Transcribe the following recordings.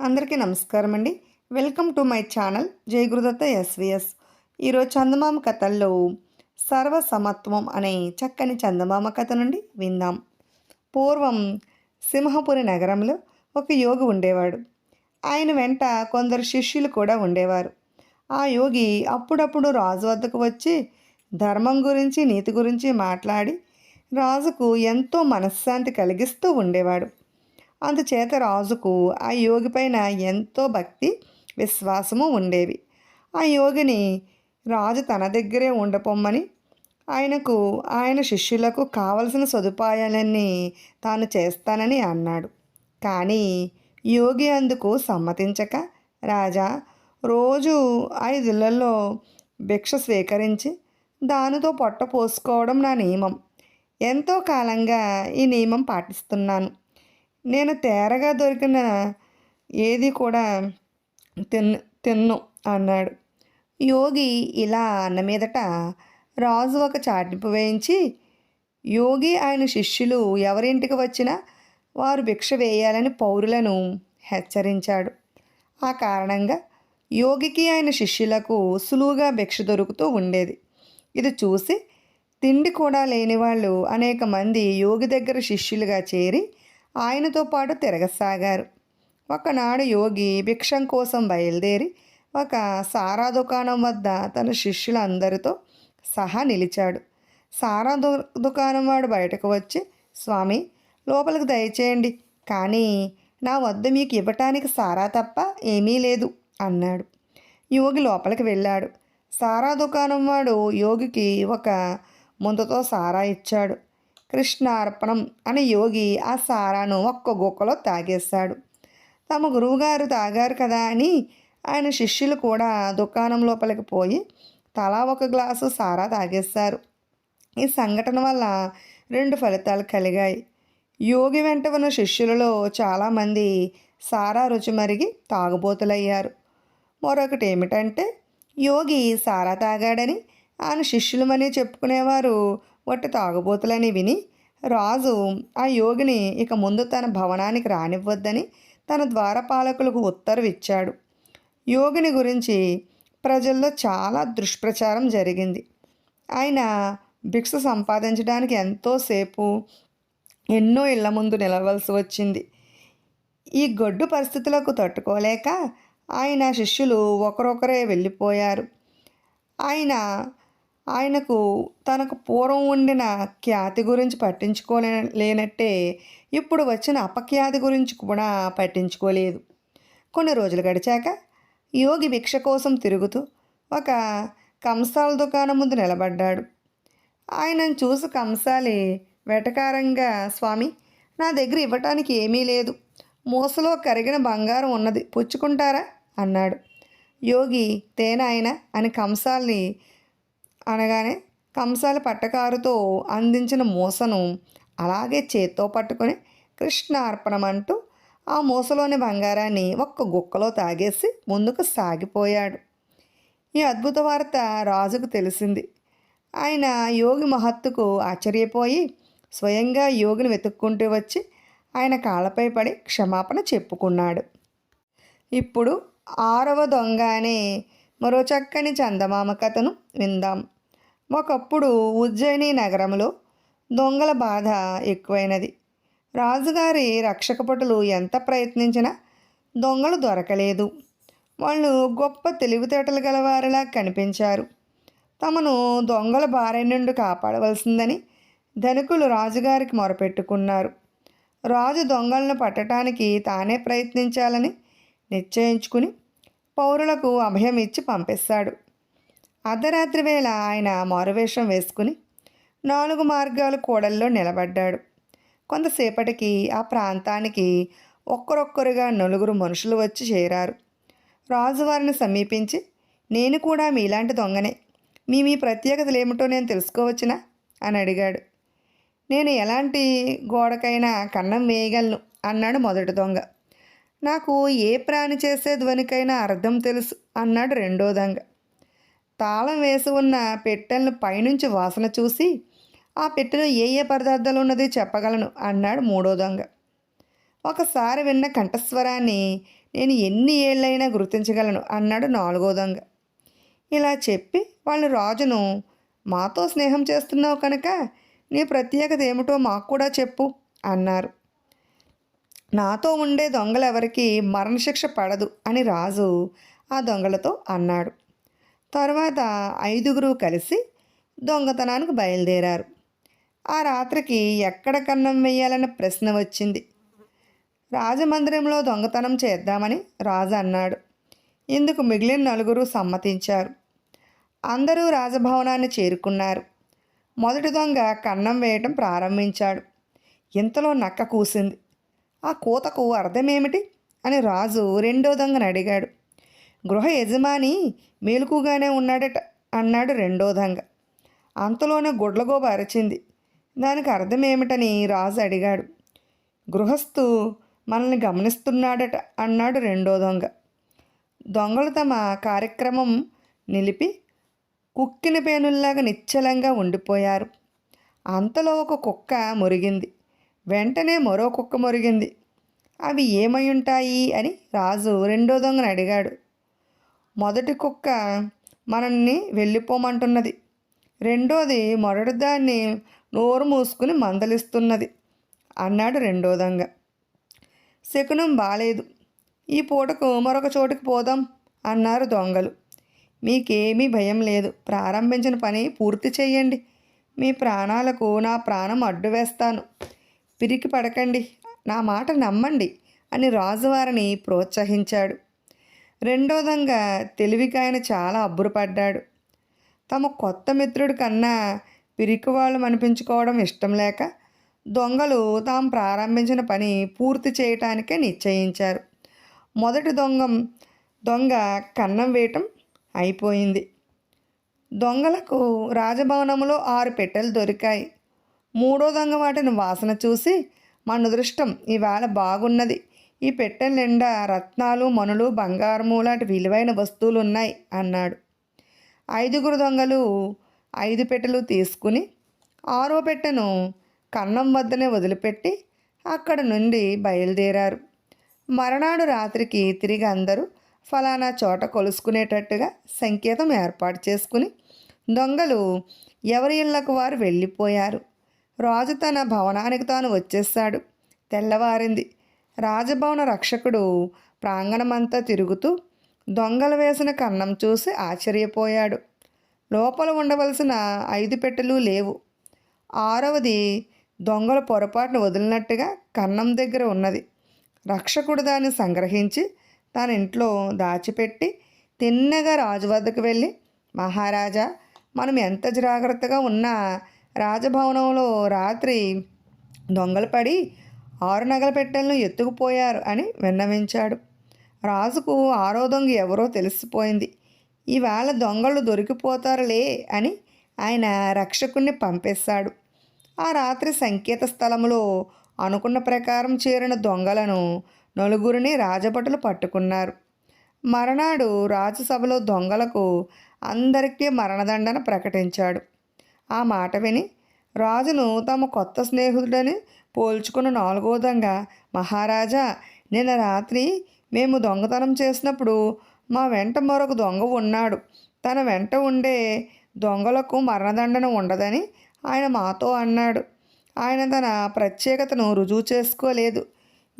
అందరికీ నమస్కారం అండి welcome to my channel Jayagurudatta SVS. ఈరోజు చందమామ కథల్లో సర్వసమత్వం అనే చక్కని చందమామ కథ నుండి విందాం. పూర్వం సింహపురి నగరంలో ఒక యోగి ఉండేవాడు. ఆయన వెంట కొందరు శిష్యులు కూడా ఉండేవారు. ఆ యోగి అప్పుడప్పుడు రాజు వద్దకు వచ్చి ధర్మం గురించి నీతి గురించి మాట్లాడి రాజుకు ఎంతో మనశ్శాంతి కలిగిస్తూ ఉండేవాడు. అందుచేత రాజుకు ఆ యోగి పైన ఎంతో భక్తి విశ్వాసము ఉండేవి. ఆ యోగిని రాజు తన దగ్గరే ఉండపొమ్మని ఆయనకు ఆయన శిష్యులకు కావలసిన సదుపాయాలన్నీ తాను చేస్తానని అన్నాడు. కానీ యోగి అందుకు సమ్మతించక రాజా రోజు ఐదులలో భిక్ష స్వీకరించి దానితో పొట్ట పోసుకోవడం నా నియమం. ఎంతో కాలంగా ఈ నియమం పాటిస్తున్నాను. నేను తేరగా దొరికిన ఏది కూడా తిన్ తిన్ను అన్నాడు. యోగి ఇలా అన్న మీదట రాజు ఒక చాటింపు వేయించి యోగి ఆయన శిష్యులు ఎవరింటికి వచ్చినా వారు భిక్ష వేయాలని పౌరులను హెచ్చరించాడు. ఆ కారణంగా యోగికి ఆయన శిష్యులకు సులువుగా భిక్ష దొరుకుతూ ఉండేది. ఇది చూసి తిండి కూడా లేని వాళ్ళు అనేక మంది యోగి దగ్గర శిష్యులుగా చేరి ఆయనతో పాటు తిరగసాగారు. ఒకనాడు యోగి భిక్షం కోసం బయలుదేరి ఒక సారా దుకాణం వద్ద తన శిష్యులందరితో సహా నిలిచాడు. సారా దు దుకాణం వాడు బయటకు వచ్చి స్వామి లోపలికి దయచేయండి కానీ నా వద్ద మీకు ఇవ్వటానికి సారా తప్ప ఏమీ లేదు అన్నాడు. యోగి లోపలికి వెళ్ళాడు. సారా దుకాణం వాడు యోగికి ఒక ముందుతో సారా ఇచ్చాడు. కృష్ణార్పణం అని యోగి ఆ సారాను ఒక్క గుక్కలో తాగేశాడు. తమ గురువుగారు తాగారు కదా అని ఆయన శిష్యులు కూడా దుకాణం లోపలికి పోయి తలా ఒక గ్లాసు సారా తాగేశారు. ఈ సంఘటన వల్ల రెండు ఫలితాలు కలిగాయి. యోగి వెంట ఉన్న శిష్యులలో చాలామంది సారా రుచి మరిగి తాగుబోతులయ్యారు. మరొకటి ఏమిటంటే యోగి సారా తాగాడని ఆయన శిష్యులమని చెప్పుకునేవారు వట్టి తాగుబోతులని విని రాజు ఆ యోగిని ఇక ముందు తన భవనానికి రానివ్వద్దని తన ద్వారపాలకులకు ఉత్తర్వు ఇచ్చాడు. యోగిని గురించి ప్రజల్లో చాలా దుష్ప్రచారం జరిగింది. ఆయన భిక్ష సంపాదించడానికి ఎంతోసేపు ఎన్నో ఇళ్ళ ముందు నిలవలసి వచ్చింది. ఈ గొడ్డు పరిస్థితులకు తట్టుకోలేక ఆయన శిష్యులు ఒకరొకరే వెళ్ళిపోయారు. ఆయన ఆయనకు తనకు పూర్వం ఉండిన ఖ్యాతి గురించి పట్టించుకోలే లేనట్టే ఇప్పుడు వచ్చిన అపఖ్యాతి గురించి కూడా పట్టించుకోలేదు. కొన్ని రోజులు గడిచాక యోగి భిక్ష కోసం తిరుగుతూ ఒక కంసాల దుకాణం ముందు నిలబడ్డాడు. ఆయనను చూసి కంసాలి వెటకారంగా స్వామి నా దగ్గర ఇవ్వటానికి ఏమీ లేదు. మూసలో కరిగిన బంగారం ఉన్నది. పుచ్చుకుంటారా? అన్నాడు. యోగి తేనాయన అని కంసాల్ని అనగానే కంసాల పట్టకారుతో అందించిన మూసను అలాగే చేత్తో పట్టుకొని కృష్ణార్పణం అంటూ ఆ మూసలోని బంగారాన్ని ఒక్క గుక్కలో తాగేసి ముందుకు సాగిపోయాడు. ఈ అద్భుత వార్త రాజుకు తెలిసింది. ఆయన యోగి మహత్తుకు ఆశ్చర్యపోయి స్వయంగా యోగిని వెతుక్కుంటూ వచ్చి ఆయన కాళ్ళపై పడి క్షమాపణ చెప్పుకున్నాడు. ఇప్పుడు ఆరవ దొంగ అనే మరో చక్కని చందమామ కథను విందాం. ఒకప్పుడు ఉజ్జయిని నగరంలో దొంగల బాధ ఎక్కువైనది. రాజుగారి రక్షకపటులు ఎంత ప్రయత్నించినా దొంగలు దొరకలేదు. వాళ్ళు గొప్ప తెలివితేటలు గలవారిలా కనిపించారు. తమను దొంగల బారి నుండి కాపాడవలసిందని ధనికులు రాజుగారికి మొరపెట్టుకున్నారు. రాజు దొంగలను పట్టడానికి తానే ప్రయత్నించాలని నిశ్చయించుకుని పౌరులకు అభయం ఇచ్చి పంపిస్తాడు. అర్ధరాత్రి వేళ ఆయన మారువేషం వేసుకుని నాలుగు మార్గాలు కూడల్లో నిలబడ్డాడు. కొంతసేపటికి ఆ ప్రాంతానికి ఒక్కరొక్కరుగా నలుగురు మనుషులు వచ్చి చేరారు. రాజువారిని సమీపించి నేను కూడా మీలాంటి దొంగనే. మీ మీ ప్రత్యేకతలు ఏమిటో నేను తెలుసుకోవచ్చునా? అని అడిగాడు. నేను ఎలాంటి గోడకైనా కన్నం వేయగలను అన్నాడు మొదటి దొంగ. నాకు ఏ ప్రాణి చేసే ధ్వనికైనా అర్థం తెలుసు అన్నాడు రెండో దొంగ. తాళం వేసి ఉన్న పెట్టెలను పైనుంచి వాసన చూసి ఆ పెట్టెలో ఏ ఏ పదార్థాలు ఉన్నది చెప్పగలను అన్నాడు మూడో దొంగ. ఒకసారి విన్న కంఠస్వరాన్ని నేను ఎన్ని ఏళ్ళైనా గుర్తించగలను అన్నాడు నాలుగో దొంగ. ఇలా చెప్పి వాళ్ళు రాజును మాతో స్నేహం చేస్తున్నావు కనుక నీ ప్రత్యేకత ఏమిటో మాకు కూడా చెప్పు అన్నారు. నాతో ఉండే దొంగలెవరికి మరణశిక్ష పడదు అని రాజు ఆ దొంగలతో అన్నాడు. తర్వాత ఐదుగురు కలిసి దొంగతనానికి బయలుదేరారు. ఆ రాత్రికి ఎక్కడ కన్నం వేయాలన్న ప్రశ్న వచ్చింది. రాజమందిరంలో దొంగతనం చేద్దామని రాజు అన్నాడు. ఇందుకు మిగిలిన నలుగురు సమ్మతించారు. అందరూ రాజభవనాన్ని చేరుకున్నారు. మొదటి దొంగ కన్నం వేయటం ప్రారంభించాడు. ఇంతలో నక్క కూసింది. ఆ కూతకు అర్థమేమిటి? అని రాజు రెండో దొంగను అడిగాడు. గృహ యజమాని మేలుకుగానే ఉన్నాడట అన్నాడు రెండో దొంగ. అంతలోనే గుడ్లగోబ అరచింది. దానికి అర్థమేమిటని రాజు అడిగాడు. గృహస్థు మనల్ని గమనిస్తున్నాడట అన్నాడు రెండో దొంగ. దొంగలు తమ కార్యక్రమం నిలిపి కుక్కిన పేనుల్లాగా నిశ్చలంగా ఉండిపోయారు. అంతలో ఒక కుక్క మురిగింది. వెంటనే మరో కుక్క మురిగింది. అవి ఏమై ఉంటాయి అని రాజు రెండో దొంగను అడిగాడు. మొదటి కుక్క మనల్ని వెళ్ళిపోమంటున్నది. రెండోది మొదటి దాన్ని నోరు మూసుకుని మందలిస్తున్నది అన్నాడు రెండో దొంగ. శకునం బాలేదు. ఈ పూటకు మరొక చోటుకి పోదాం అన్నారు దొంగలు. మీకేమీ భయం లేదు. ప్రారంభించిన పని పూర్తి చేయండి మీ ప్రాణాలకు నా ప్రాణం అడ్డు వేస్తాను. పిరికి పడకండి. నా మాట నమ్మండి అని రాజువారిని ప్రోత్సహించాడు. రెండోదంగా దొంగ తెలివికి ఆయన చాలా అబ్బురపడ్డాడు. తమ కొత్త మిత్రుడి కన్నా పిరికి వాళ్ళు అనిపించుకోవడం ఇష్టం లేక దొంగలు తాము ప్రారంభించిన పని పూర్తి చేయటానికే నిశ్చయించారు. మొదటి దొంగ దొంగ కన్నం వేయటం అయిపోయింది. దొంగలకు రాజభవనంలో ఆరు పెట్టెలు దొరికాయి. మూడో దొంగ వాటిని వాసన చూసి మన దృష్టం ఈవేళ బాగున్నది. ఈ పెట్టెల నిండా రత్నాలు మనులు బంగారము లాంటి విలువైన వస్తువులు ఉన్నాయి అన్నాడు. ఐదుగురు దొంగలు ఐదు పెట్టెలు తీసుకుని ఆరో పెట్టెను కన్నం వద్దనే వదిలిపెట్టి అక్కడ నుండి బయలుదేరారు. మరనాడు రాత్రికి తిరిగి అందరూ ఫలానా చోట కొలుసుకునేటట్టుగా సంకేతం ఏర్పాటు చేసుకుని దొంగలు ఎవరి ఇళ్ళకు వారు వెళ్ళిపోయారు. రాజు తన భవనానికి తాను వచ్చేసాడు తెల్లవారింది. రాజభవన రక్షకుడు ప్రాంగణమంతా తిరుగుతూ దొంగలు వేసిన కన్నం చూసి ఆశ్చర్యపోయాడు. లోపల ఉండవలసిన ఐదు పెట్టెలు లేవు. ఆరవది దొంగల పొరపాటును వదిలినట్టుగా కన్నం దగ్గర ఉన్నది. రక్షకుడు దాన్ని సంగ్రహించి తన ఇంట్లో దాచిపెట్టి తిన్నగా రాజు వద్దకు వెళ్ళి మహారాజా మనం ఎంత జాగ్రత్తగా ఉన్నా రాజభవనంలో రాత్రి దొంగలు పడి ఆరు నగల పెట్టెలను ఎత్తుకుపోయారు అని విన్నవించాడు. రాజుకు ఆరో దొంగ ఎవరో తెలిసిపోయింది. ఈవేళ దొంగలు దొరికిపోతారులే అని ఆయన రక్షకుణ్ణి పంపేశాడు. ఆ రాత్రి సంకేత స్థలంలో అనుకున్న ప్రకారం చేరిన దొంగలను నలుగురిని రాజభటులు పట్టుకున్నారు. మరనాడు రాజసభలో దొంగలకు అందరికీ మరణదండన ప్రకటించాడు. ఆ మాట విని రాజును తమ కొత్త స్నేహితుడని పోల్చుకున్న నాలుగో దొంగ మహారాజా నిన్న రాత్రి మేము దొంగతనం చేసినప్పుడు మా వెంట మరొక దొంగ ఉన్నాడు. తన వెంట ఉండే దొంగలకు మరణదండన ఉండదని ఆయన మాతో అన్నాడు. ఆయన తన ప్రత్యేకతను రుజువు చేసుకోలేదు.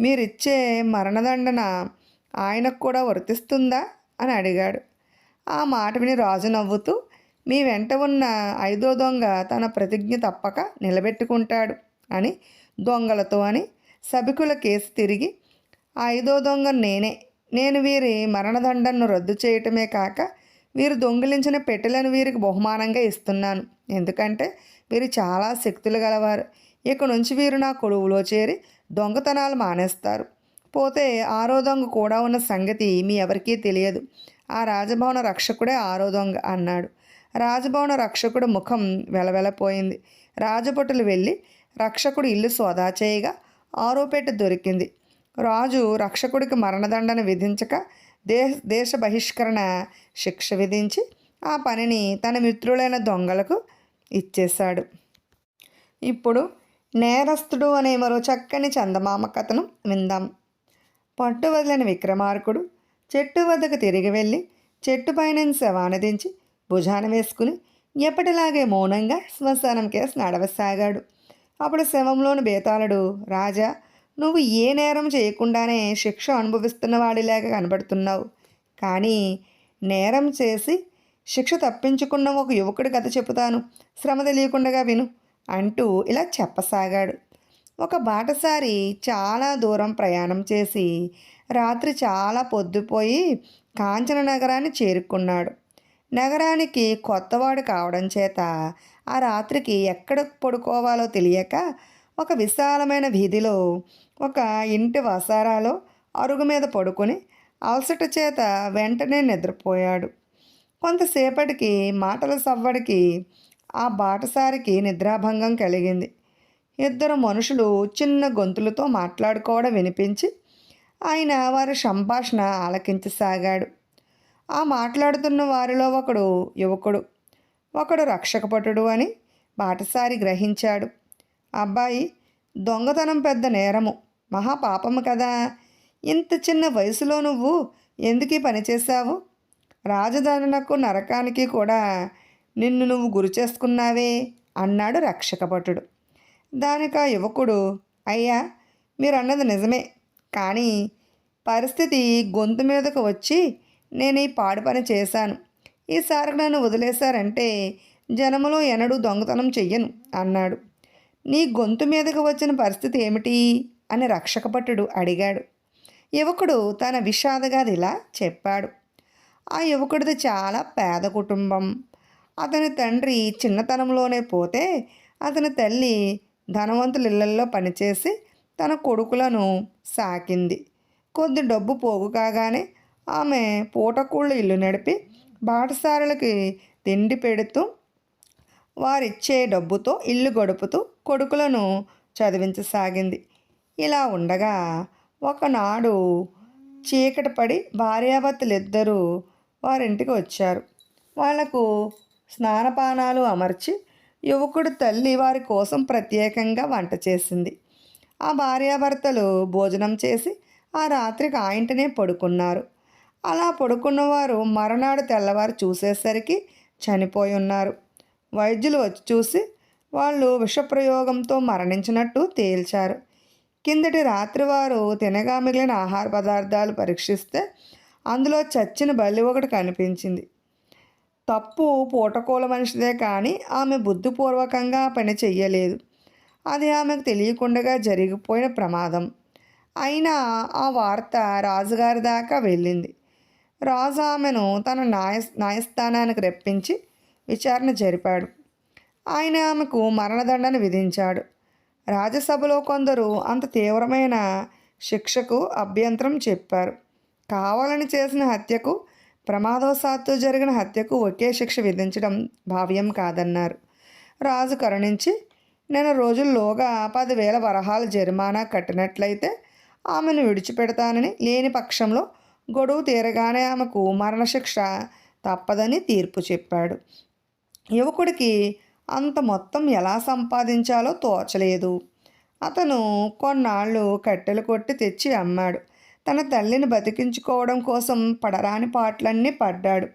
మీరిచ్చే మరణదండన ఆయనకు కూడా వర్తిస్తుందా? అని అడిగాడు. ఆ మాట విని రాజు నవ్వుతూ మీ వెంట ఉన్న ఐదో దొంగ తన ప్రతిజ్ఞ తప్పక నిలబెట్టుకుంటాడు అని దొంగలతో అని సభికుల కేసు తిరిగి ఐదో దొంగ నేనే. నేను వీరి మరణదండను రద్దు చేయటమే కాక వీరు దొంగిలించిన పెట్టెలను వీరికి బహుమానంగా ఇస్తున్నాను. ఎందుకంటే వీరు చాలా శక్తులు గలవారు. ఇక నుంచి వీరు నా కొలువులో చేరి దొంగతనాలు మానేస్తారు. పోతే ఆరో దొంగ కూడా ఉన్న సంగతి మీ ఎవరికీ తెలియదు. ఆ రాజభవన రక్షకుడే ఆరో దొంగ అన్నాడు. రాజభవన రక్షకుడు ముఖం వెలవెలపోయింది. రాజభటులు వెళ్ళి రక్షకుడు ఇల్లు సోదా చేయగా ఆరోపేట దొరికింది. రాజు రక్షకుడికి మరణదండన విధించక దే దేశ బహిష్కరణ శిక్ష విధించి ఆ పనిని తన మిత్రులైన దొంగలకు ఇచ్చేశాడు. ఇప్పుడు నేరస్తుడు అనే మరో చక్కని చందమామ కథను విందాం. పట్టు వదిలిన విక్రమార్కుడు చెట్టు వద్దకు తిరిగి వెళ్ళి చెట్టు పైన శవానదించి భుజాన వేసుకుని ఎప్పటిలాగే మౌనంగా శ్మశానం కేసు నడవసాగాడు. అప్పుడు శవంలోని బేతాళుడు రాజా నువ్వు ఏ నేరం చేయకుండానే శిక్ష అనుభవిస్తున్న వాడిలాగా కనబడుతున్నావు. కానీ నేరం చేసి శిక్ష తప్పించుకున్న ఒక యువకుడి కథ చెబుతాను. శ్రమ తెలియకుండా విను అంటూ ఇలా చెప్పసాగాడు. ఒక బాటసారి చాలా దూరం ప్రయాణం చేసి రాత్రి చాలా పొద్దుపోయి కాంచన నగరాన్ని చేరుకున్నాడు. నగరానికి కొత్తవాడు కావడం చేత ఆ రాత్రికి ఎక్కడ పడుకోవాలో తెలియక ఒక విశాలమైన వీధిలో ఒక ఇంటి వసారాలో అరుగు మీద పడుకొని అలసట చేత వెంటనే నిద్రపోయాడు. కొంతసేపటికి మాటల సవ్వడికి ఆ బాటసారికి నిద్రాభంగం కలిగింది. ఇద్దరు మనుషులు చిన్న గొంతులతో మాట్లాడుకోవడం వినిపించి ఆయన వారి సంభాషణ ఆలకించసాగాడు. ఆ మాట్లాడుతున్న వారిలో ఒకడు యువకుడు. ఒకడు రక్షకపటుడు అని బాటసారి గ్రహించాడు. అబ్బాయి దొంగతనం పెద్ద నేరము. మహాపాపము కదా. ఇంత చిన్న వయసులో నువ్వు ఎందుకు పనిచేశావు పని చేశావు? రాజధానులకు నరకానికి కూడా నిన్ను నువ్వు గురి చేసుకున్నావే అన్నాడు రక్షకభటుడు దానికి ఆ యువకుడు అయ్యా మీరు అన్నది నిజమే. కానీ పరిస్థితి గొంతు మీదకు వచ్చి నేను ఈ పాడు పని చేశాను. ఈసారి నన్ను వదిలేశారంటే జనములో ఎనడూ దొంగతనం చెయ్యను అన్నాడు. నీ గొంతు మీదకు వచ్చిన పరిస్థితి ఏమిటి? అని రక్షకపట్టుడు అడిగాడు. యువకుడు తన విషాదగాదిలా చెప్పాడు. ఆ యువకుడిది చాలా పేద కుటుంబం. అతని తండ్రి చిన్నతనంలోనే పోతే అతని తల్లి ధనవంతుల ఇళ్ళల్లో పనిచేసి తన కొడుకులను సాకింది. కొద్ది డబ్బు పోగు కాగానే ఆమె పూటకూళ్ళు ఇల్లు నడిపి బాటసారులకి తిండి పెడుతూ వారిచ్చే డబ్బుతో ఇల్లు గడుపుతూ కొడుకులను చదివించసాగింది. ఇలా ఉండగా ఒకనాడు చీకటి పడి భార్యాభర్తలిద్దరూ వారింటికి వచ్చారు. వాళ్ళకు స్నానపానాలు అమర్చి యువకుడు తల్లి వారి కోసం ప్రత్యేకంగా వంట చేసింది. ఆ భార్యాభర్తలు భోజనం చేసి ఆ రాత్రికి ఆ ఇంటనే పడుకున్నారు. అలా పడుకున్నవారు మరనాడు తెల్లవారు చూసేసరికి చనిపోయి ఉన్నారు వైద్యులు వచ్చి చూసి వాళ్ళు విషప్రయోగంతో మరణించినట్టు తేల్చారు. కిందటి రాత్రి వారు తినగా మిగిలిన ఆహార పదార్థాలు పరీక్షిస్తే అందులో చచ్చిన బల్లి ఒకటి కనిపించింది. తప్పు పూటకోల మనిషిదే కానీ ఆమె బుద్ధిపూర్వకంగా పని చెయ్యలేదు. అది ఆమెకు తెలియకుండా జరిగిపోయిన ప్రమాదం. అయినా ఆ వార్త రాజుగారి దాకా వెళ్ళింది. రాజు ఆమెను తన న్యాయ న్యాయస్థానానికి రప్పించి విచారణ జరిపాడు. ఆయన ఆమెకు మరణదండన విధించాడు. రాజ్యసభలో కొందరు అంత తీవ్రమైన శిక్షకు అభ్యంతరం చెప్పారు. కావాలని చేసిన హత్యకు ప్రమాదవశాత్తు జరిగిన హత్యకు ఒకే శిక్ష విధించడం భావ్యం కాదన్నారు. రాజు కరుణించి నేను రోజుల్లోగా పదివేల వరహాల జరిమానా కట్టినట్లయితే ఆమెను విడిచిపెడతానని లేని పక్షంలో గొడవ తీరగానే ఆమెకు మరణశిక్ష తప్పదని తీర్పు చెప్పాడు. యువకుడికి అంత మొత్తం ఎలా సంపాదించాలో తోచలేదు. అతను కొన్నాళ్ళు కట్టెలు కొట్టి తెచ్చి అమ్మాడు. తన తల్లిని బతికించుకోవడం కోసం పడరాని పాటలన్నీ పడ్డాడు.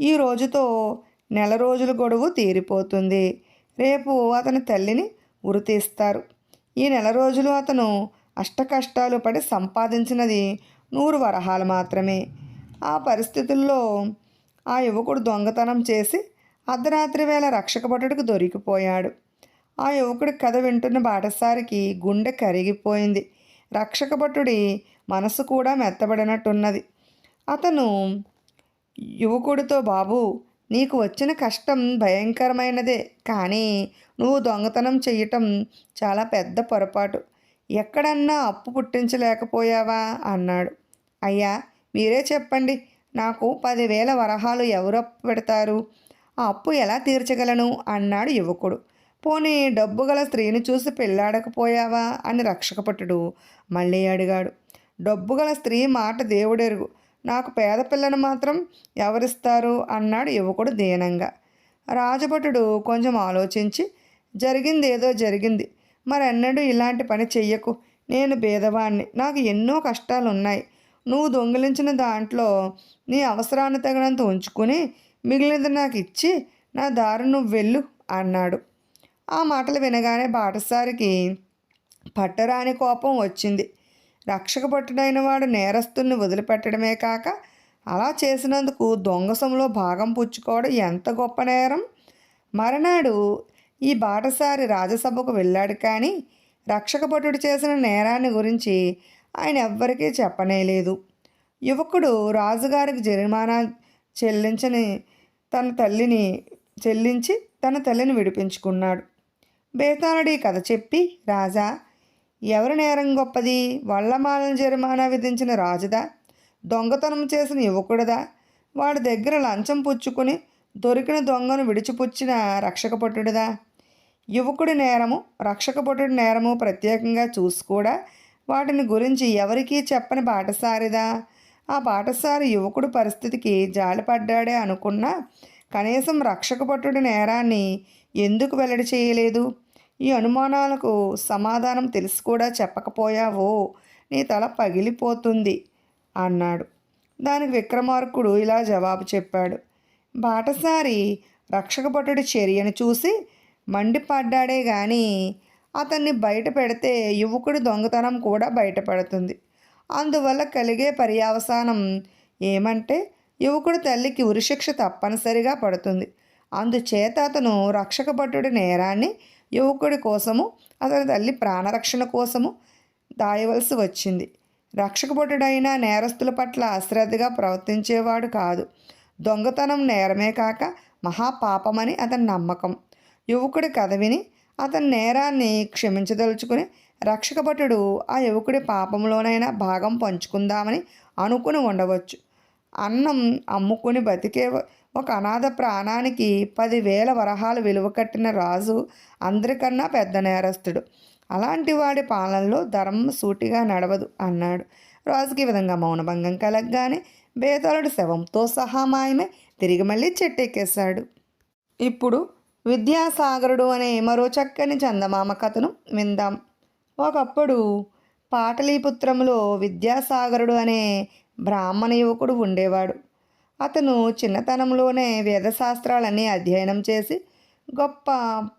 ఈ రోజుతో నెల రోజుల గొడవు తీరిపోతుంది. రేపు అతని తల్లిని ఉరితీస్తారు ఈ నెల రోజులు అతను అష్టకష్టాలు పడి సంపాదించినది నూరు వరహాలు మాత్రమే. ఆ పరిస్థితుల్లో ఆ యువకుడు దొంగతనం చేసి అర్ధరాత్రి వేళ రక్షకభటుడికి దొరికిపోయాడు. ఆ యువకుడి కథ వింటున్న బాటసారికి గుండె కరిగిపోయింది. రక్షకభటుడి మనసు కూడా మెత్తబడినట్టున్నది. అతను యువకుడితో బాబు నీకు వచ్చిన కష్టం భయంకరమైనదే కానీ నువ్వు దొంగతనం చెయ్యటం చాలా పెద్ద పొరపాటు. ఎక్కడన్నా అప్పు పుట్టించలేకపోయావా? అన్నాడు. అయ్యా మీరే చెప్పండి. నాకు పదివేల వరహాలు ఎవరు అప్పు పెడతారు? ఆ అప్పు ఎలా తీర్చగలను? అన్నాడు యువకుడు. పోనీ డబ్బు గల స్త్రీని చూసి పెళ్ళాడకపోయావా? అని రక్షకపట్టుడు మళ్ళీ అడిగాడు. డబ్బు గల స్త్రీ మాట దేవుడెరుగు. నాకు పేద పిల్లను మాత్రం ఎవరిస్తారు? అన్నాడు యువకుడు దీనంగా. రాజభటుడు కొంచెం ఆలోచించి జరిగింది ఏదో జరిగింది. మరెన్నడూ ఇలాంటి పని చెయ్యకు. నేను పేదవాణ్ణి నాకు ఎన్నో కష్టాలు ఉన్నాయి నువ్వు దొంగిలించిన దాంట్లో నీ అవసరాన్ని తగినంత ఉంచుకుని మిగిలినది నాకు ఇచ్చి నా దారి నువ్వు వెళ్ళు అన్నాడు. ఆ మాటలు వినగానే బాటసారికి పట్టరాని కోపం వచ్చింది. రక్షక పట్టుడైన వాడు నేరస్తుల్ని వదిలిపెట్టడమే కాక అలా చేసినందుకు దొంగసంలో భాగం పుచ్చుకోవడం ఎంత గొప్ప నేరం? మరనాడు ఈ బాటసారి రాజసభకు వెళ్ళాడు కానీ రక్షకభటుడు చేసిన నేరాన్ని గురించి ఆయన ఎవ్వరికీ చెప్పనేలేదు యువకుడు రాజుగారికి జరిమానా చెల్లించని తన తల్లిని చెల్లించి తన తల్లిని విడిపించుకున్నాడు. బేతాళుడు ఈ కథ చెప్పి రాజా ఎవరి నేరం గొప్పది? వల్లమాలను జరిమానా విధించిన రాజుదా? దొంగతనం చేసిన యువకుడిదా? వాడి దగ్గర లంచం పుచ్చుకుని దొరికిన దొంగను విడిచిపుచ్చిన రక్షకపట్టుడిదా యువకుడి నేరము రక్షక భటుడి నేరము ప్రత్యేకంగా చూసి కూడా వాటిని గురించి ఎవరికీ చెప్పని బాటసారిదా ఆ బాటసారి యువకుడు పరిస్థితికి జాలిపడ్డాడే అనుకున్నా కనీసం రక్షక భటుడి నేరాన్ని ఎందుకు వెల్లడి చేయలేదు? ఈ అనుమానాలకు సమాధానం తెలిసి కూడా చెప్పకపోయావో? నీ తల పగిలిపోతుంది అన్నాడు. దానికి విక్రమార్కుడు ఇలా జవాబు చెప్పాడు. బాటసారి రక్షక భటుడి చర్యను చూసి మండిపడ్డాడే కానీ అతన్ని బయట పెడితే యువకుడి దొంగతనం కూడా బయటపడుతుంది అందువల్ల కలిగే పర్యావసానం ఏమంటే యువకుడి తల్లికి ఉరిశిక్ష తప్పనిసరిగా పడుతుంది. అందుచేత అతను రక్షక భటుడి నేరాన్ని యువకుడి కోసము అతని తల్లి ప్రాణరక్షణ కోసము దాయవలసి వచ్చింది. రక్షక భటుడైన నేరస్తుల పట్ల అశ్రద్ధగా ప్రవర్తించేవాడు కాదు. దొంగతనం నేరమే కాక మహాపాపమని అతని నమ్మకం. యువకుడి కథ విని అతని నేరాన్ని క్షమించదలుచుకుని రక్షక భటుడు ఆ యువకుడి పాపంలోనైనా భాగం పంచుకుందామని అనుకుని ఉండవచ్చు. అన్నం అమ్ముకుని బతికే ఒక అనాథ ప్రాణానికి పదివేల వరహాలు విలువ కట్టిన రాజు అందరికన్నా పెద్ద నేరస్తుడు. అలాంటి వాడి పాలనలో ధర్మం సూటిగా నడవదు అన్నాడు. రాజుకి ఈ విధంగా మౌనభంగం కలగగానే బేతాళుడు శవంతో సహా మాయమే తిరిగి మళ్ళీ చెట్టెక్కేశాడు. ఇప్పుడు విద్యాసాగరుడు అనే మరో చక్కని చందమామ కథను విందాం. ఒకప్పుడు పాటలీపుత్రములో విద్యాసాగరుడు అనే బ్రాహ్మణ యువకుడు ఉండేవాడు. అతను చిన్నతనంలోనే వేదశాస్త్రాలన్నీ అధ్యయనం చేసి గొప్ప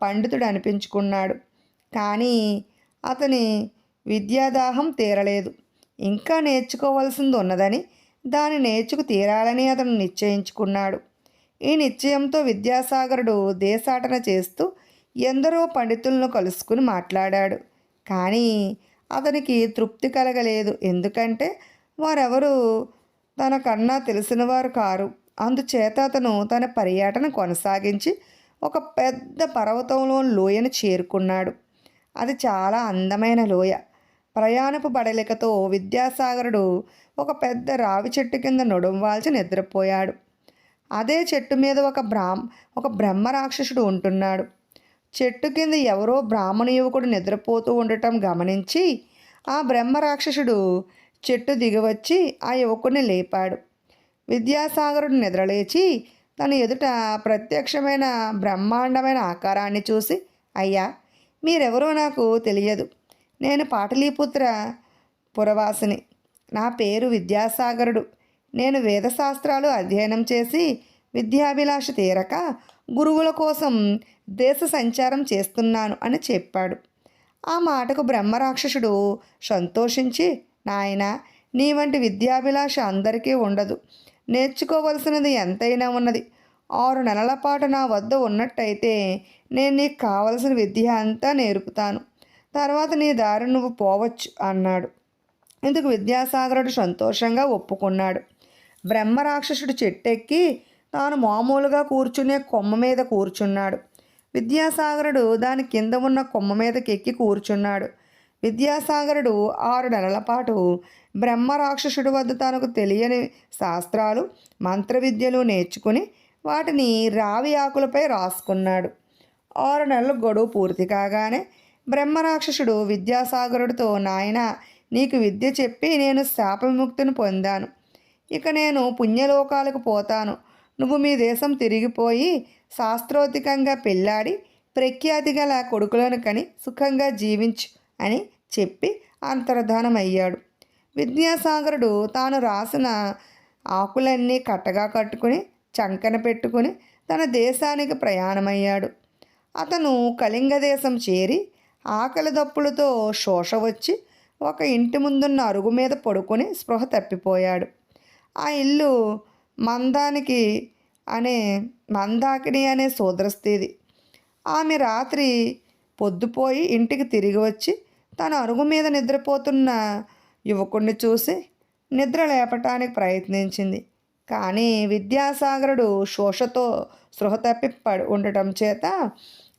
పండితుడు అనిపించుకున్నాడు. కానీ అతని విద్యాదాహం తీరలేదు. ఇంకా నేర్చుకోవాల్సింది ఉన్నదని దాన్ని నేర్చుకు తీరాలని అతను నిశ్చయించుకున్నాడు. ఈ నిశ్చయంతో విద్యాసాగరుడు దేశాటన చేస్తూ ఎందరో పండితులను కలుసుకుని మాట్లాడాడు. కానీ అతనికి తృప్తి కలగలేదు. ఎందుకంటే వారెవరు తనకన్నా తెలిసినవారు కారు. అందుచేత అతను తన పర్యటన కొనసాగించి ఒక పెద్ద పర్వతంలో లోయను చేరుకున్నాడు. అది చాలా అందమైన లోయ. ప్రయాణపు బడలికతో విద్యాసాగరుడు ఒక పెద్ద రావి చెట్టు కింద నడుంవాల్చి నిద్రపోయాడు. అదే చెట్టు మీద ఒక బ్రాహ్మ ఒక బ్రహ్మ రాక్షసుడు ఉంటున్నాడు. చెట్టు కింద ఎవరో బ్రాహ్మణ యువకుడు నిద్రపోతూ ఉండటం గమనించి ఆ బ్రహ్మ రాక్షసుడు చెట్టు దిగివచ్చి ఆ యువకుడిని లేపాడు. విద్యాసాగరుడు నిద్రలేచి తన ఎదుట ప్రత్యక్షమైన బ్రహ్మాండమైన ఆకారాన్ని చూసి అయ్యా మీరెవరో నాకు తెలియదు. నేను పాటలీపుత్ర పురవాసిని. నా పేరు విద్యాసాగరుడు. నేను వేదశాస్త్రాలు అధ్యయనం చేసి విద్యాభిలాష తీరక గురువుల కోసం దేశ సంచారం చేస్తున్నాను అని చెప్పాడు. ఆ మాటకు బ్రహ్మరాక్షసుడు సంతోషించి నాయన నీ వంటి విద్యాభిలాష అందరికీ ఉండదు. నేర్చుకోవలసినది ఎంతైనా ఉన్నది. ఆరు నెలల పాటు నా వద్ద ఉన్నట్టయితే నేను నీకు కావలసిన విద్య అంతా నేర్పుతాను. తర్వాత నీ దారి నువ్వు పోవచ్చు అన్నాడు. ఇందుకు విద్యాసాగరుడు సంతోషంగా ఒప్పుకున్నాడు. బ్రహ్మరాక్షసుడు చెట్టెక్కి తాను మామూలుగా కూర్చునే కొమ్మ మీద కూర్చున్నాడు. విద్యాసాగరుడు దాని కింద ఉన్న కొమ్మ మీదకి ఎక్కి కూర్చున్నాడు. విద్యాసాగరుడు ఆరు నెలల పాటు బ్రహ్మరాక్షసుడి వద్ద తనకు తెలియని శాస్త్రాలు మంత్ర విద్యలు నేర్చుకుని వాటిని రావి ఆకులపై రాసుకున్నాడు. ఆరు నెలల గడువు పూర్తి కాగానే బ్రహ్మరాక్షసుడు విద్యాసాగరుడితో నాయన నీకు విద్య చెప్పి నేను శాప విముక్తిని పొందాను. ఇక నేను పుణ్యలోకాలకు పోతాను. నువ్వు మీ దేశం తిరిగిపోయి శాస్త్రోతికంగా పెళ్ళాడి ప్రఖ్యాతి గల కొడుకులను కని సుఖంగా జీవించు అని చెప్పి అంతర్ధానమయ్యాడు. విద్యాసాగరుడు తాను రాసిన ఆకులన్నీ కట్టగా కట్టుకుని చంకన పెట్టుకుని తన దేశానికి ప్రయాణమయ్యాడు. అతను కళింగ దేశం చేరి ఆకలి దప్పులతో శోష వచ్చి ఒక ఇంటి ముందున్న అరుగు మీద పడుకొని స్పృహ తప్పిపోయాడు. ఆ ఇల్లు మందానికి అనే మందాకిని అనే సోదరస్తేది ఆమె రాత్రి పొద్దుపోయి ఇంటికి తిరిగి వచ్చి తన అరుగు మీద నిద్రపోతున్న యువకుణ్ణి చూసి నిద్ర లేపటానికి ప్రయత్నించింది. కానీ విద్యాసాగరుడు శోషతో సృహ తప్పి పడి ఉండటం చేత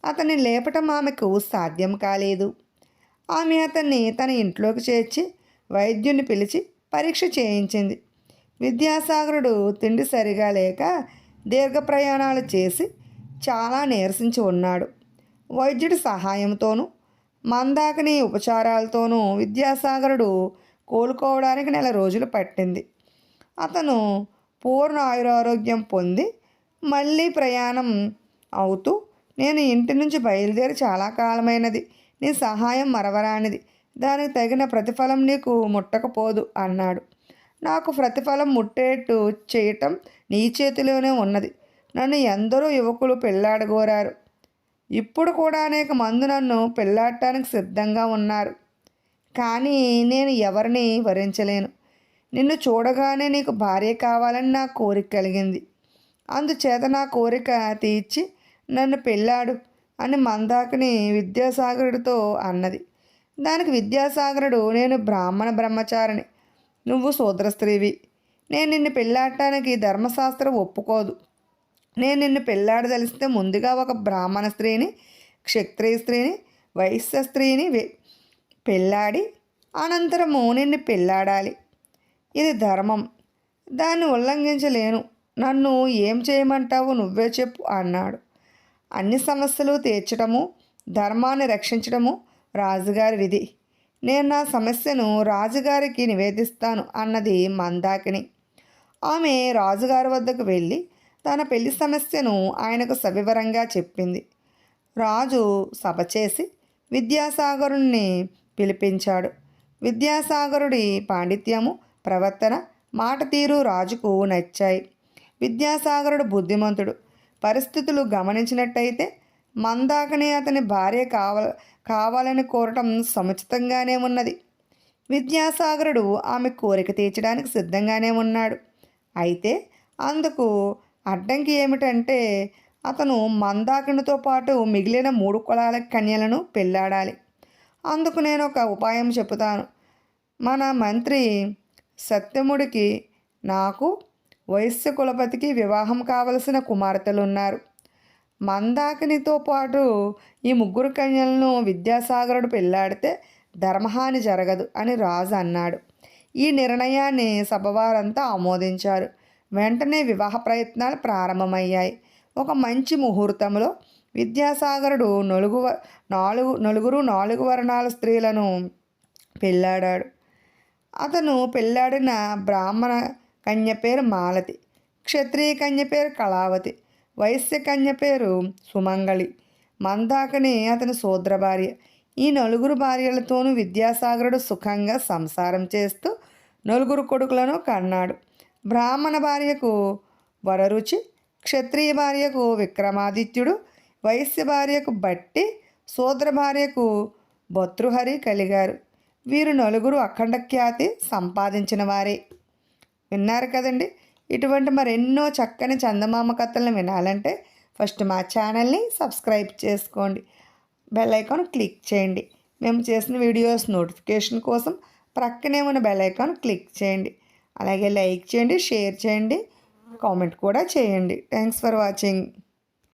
అతన్ని లేపటం ఆమెకు సాధ్యం కాలేదు. ఆమె అతన్ని తన ఇంట్లోకి చేర్చి వైద్యుని పిలిచి పరీక్ష చేయించింది. విద్యాసాగరుడు తిండి సరిగా లేక దీర్ఘ ప్రయాణాలు చేసి చాలా నీరసించి ఉన్నాడు. వైద్యుడి సహాయంతోనూ మందాకిని ఉపచారాలతోనూ విద్యాసాగరుడు కోలుకోవడానికి నెల రోజులు పట్టింది. అతను పూర్ణ ఆయురారోగ్యం పొంది మళ్ళీ ప్రయాణం అవుతూ నేను ఇంటి నుంచి బయలుదేరి చాలా కాలమైనది నీ సహాయం మరవరానిది దానికి తగిన ప్రతిఫలం నీకు ముట్టకపోదు అన్నాడు. నాకు ప్రతిఫలం ముట్టేట్టు చేయటం నీ చేతిలోనే ఉన్నది. నన్ను ఎందరో యువకులు పెళ్ళాడగోరారు ఇప్పుడు కూడా అనేక మంది నన్ను పెళ్ళాడటానికి సిద్ధంగా ఉన్నారు. కానీ నేను ఎవరిని వరించలేను. నిన్ను చూడగానే నీకు భార్య కావాలని నా కోరిక కలిగింది. అందుచేత నా కోరిక తీర్చి నన్ను పెళ్ళాడు అని మందాకిని విద్యాసాగరుడితో అన్నది. దానికి విద్యాసాగరుడు నేను బ్రాహ్మణ బ్రహ్మచారిని. నువ్వు శూద్రస్త్రీవి నేను నిన్ను పెళ్ళాడటానికి ధర్మశాస్త్రం ఒప్పుకోదు. నేను నిన్ను పెళ్ళాడదలిస్తే ముందుగా ఒక బ్రాహ్మణ స్త్రీని క్షత్రియ స్త్రీని వైశ్య స్త్రీని పెళ్ళాడి అనంతరము నిన్ను పెళ్ళాడాలి. ఇది ధర్మం. దాన్ని ఉల్లంఘించలేను. నన్ను ఏం చేయమంటావు నువ్వే చెప్పు అన్నాడు. అన్ని సమస్యలు తీర్చడము ధర్మాన్ని రక్షించడము రాజుగారి విధి. నేను నా సమస్యను రాజుగారికి నివేదిస్తాను అన్నది మందాకిని. ఆమె రాజుగారి వద్దకు వెళ్ళి తన పెళ్ళి సమస్యను ఆయనకు సవివరంగా చెప్పింది. రాజు సభ చేసి విద్యాసాగరుణ్ణి పిలిపించాడు. విద్యాసాగరుడి పాండిత్యము ప్రవర్తన మాట తీరు రాజుకు నచ్చాయి. విద్యాసాగరుడు బుద్ధిమంతుడు. పరిస్థితులు గమనించినట్టయితే మందాకని అతని భార్య కావ కావాలని కోరటం సముచితంగానే ఉన్నది. విద్యాసాగరుడు ఆమె కోరిక తీర్చడానికి సిద్ధంగానే ఉన్నాడు. అయితే అందుకు అడ్డంకి ఏమిటంటే అతను మందాకినితో పాటు మిగిలిన మూడు కులాల కన్యలను పెళ్ళాడాలి అందుకు నేను ఒక ఉపాయం చెబుతాను. మన మంత్రి సత్యముడికి నాకు వైశ్య కులపతికి వివాహం కావలసిన కుమార్తెలు ఉన్నారు మందాకినితో పాటు ఈ ముగ్గురు కన్యలను విద్యాసాగరుడు పెళ్ళాడితే ధర్మహాని జరగదు అని రాజు అన్నాడు. ఈ నిర్ణయాన్ని సభవారంతా ఆమోదించారు. వెంటనే వివాహ ప్రయత్నాలు ప్రారంభమయ్యాయి. ఒక మంచి ముహూర్తంలో విద్యాసాగరుడు నలుగు నాలుగు నలుగురు నాలుగు వర్ణాల స్త్రీలను పెళ్ళాడాడు. అతను పెళ్ళాడిన బ్రాహ్మణ కన్య పేరు మాలతి క్షత్రియ కన్య పేరు కళావతి వైశ్య కన్య పేరు సుమంగళి. మందాకని అతని శూద్ర భార్య. ఈ నలుగురు భార్యలతోనూ విద్యాసాగరుడు సుఖంగా సంసారం చేస్తూ నలుగురు కొడుకులను కన్నాడు. బ్రాహ్మణ భార్యకు వరరుచి క్షత్రియ భార్యకు విక్రమాదిత్యుడు వైశ్య భార్యకు బట్టి శూద్ర భార్యకు భర్తృహరి కలిగారు. వీరు నలుగురు అఖండ ఖ్యాతి సంపాదించిన వారే. విన్నారు కదండి? ఇటువంటి మరెన్నో చక్కని చందమామ కథలను వినాలంటే ఫస్ట్ మా ఛానల్ని సబ్స్క్రైబ్ చేసుకోండి. బెల్ ఐకాన్ క్లిక్ చేయండి. మేము చేసిన వీడియోస్ నోటిఫికేషన్ కోసం ప్రక్కనే ఉన్న బెల్ ఐకాన్ క్లిక్ చేయండి. అలాగే లైక్ చేయండి షేర్ చేయండి కామెంట్ కూడా చేయండి. Thanks for watching.